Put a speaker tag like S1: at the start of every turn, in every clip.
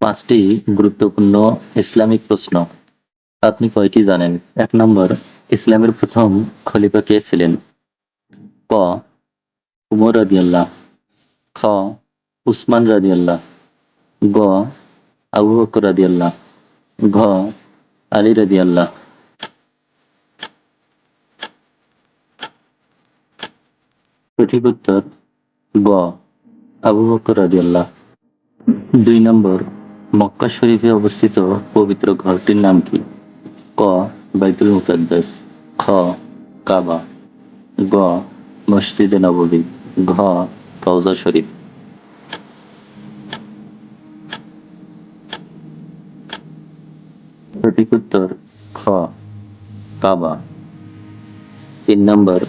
S1: পাঁচটি গুরুত্বপূর্ণ ইসলামিক প্রশ্ন। আপনি কয়টি জানেন? এক নম্বর, ইসলামের প্রথম খলিফা কে ছিলেন? ক, উমর রাদিয়াল্লাহ। খ, উসমান রাদিয়াল্লাহ। গ, আবু বকর রাদিয়াল্লাহ। ঘ, আলী রাদিয়াল্লাহ। সঠিক উত্তর, গ, আবু বকর রাদিয়াল্লাহ। দুই নম্বর মক্কা শরীফে অবস্থিত পবিত্র ঘরটির নাম কি? ক. বাইতুল মুকাদ্দাস। খ. কাবা। গ. মসজিদে নববী। ঘ. রওজা শরীফ। সঠিক উত্তর, খ। কাবা। তিন নম্বর,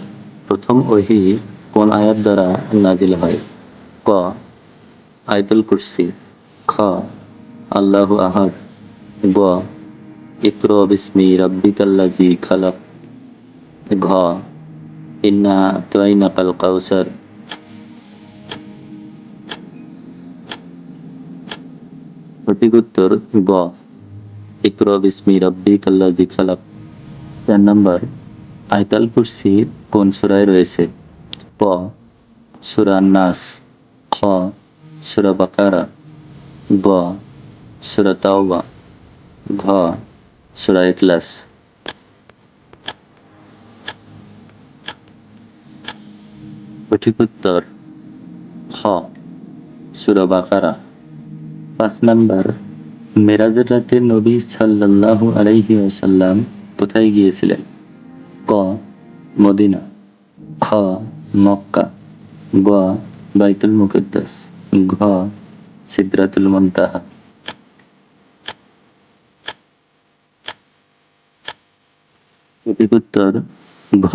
S1: প্রথম ওহি কোন আয়াত দ্বারা নাজিল হয়? ক. আয়তুল কুরসি। খ. আল্লাহু আহাদ। গ, ইকর বিস্মি রাব্বিকাল্লাজি খালাক। ঘ, ইন্না তৈনা কাল কাউসার সঠিক উত্তর, গ, ইকর বিস্মি রাব্বিকাল্লাজি খালাক। চার নম্বর, আয়তাল কুরসি কোন সূরায় রয়েছে? ক সূরা নাস খ, সূরা বাকারা। গ সূরা তাওবা ঘ সূরা ইখলাস খ সূরা বাকারা পাঁচ নাম্বার মেরাজের রাতে নবী সাল্লাল্লাহু আলাইহি ওয়াসাল্লাম কোথায় গিয়েছিলেন? ক. মদিনা। খ. মক্কা। গ. বাইতুল মুকদ্দাস। ঘ. সিদরাতুল মুনতাহা। সঠিক উত্তর ঘ,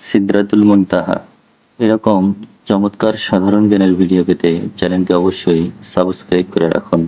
S1: সিদ্রাতুল মুনতাহা। এরকম চমৎকার সাধারণ জ্ঞানের ভিডিও পেতে চ্যানেলকে অবশ্যই সাবস্ক্রাইব করে রাখুন।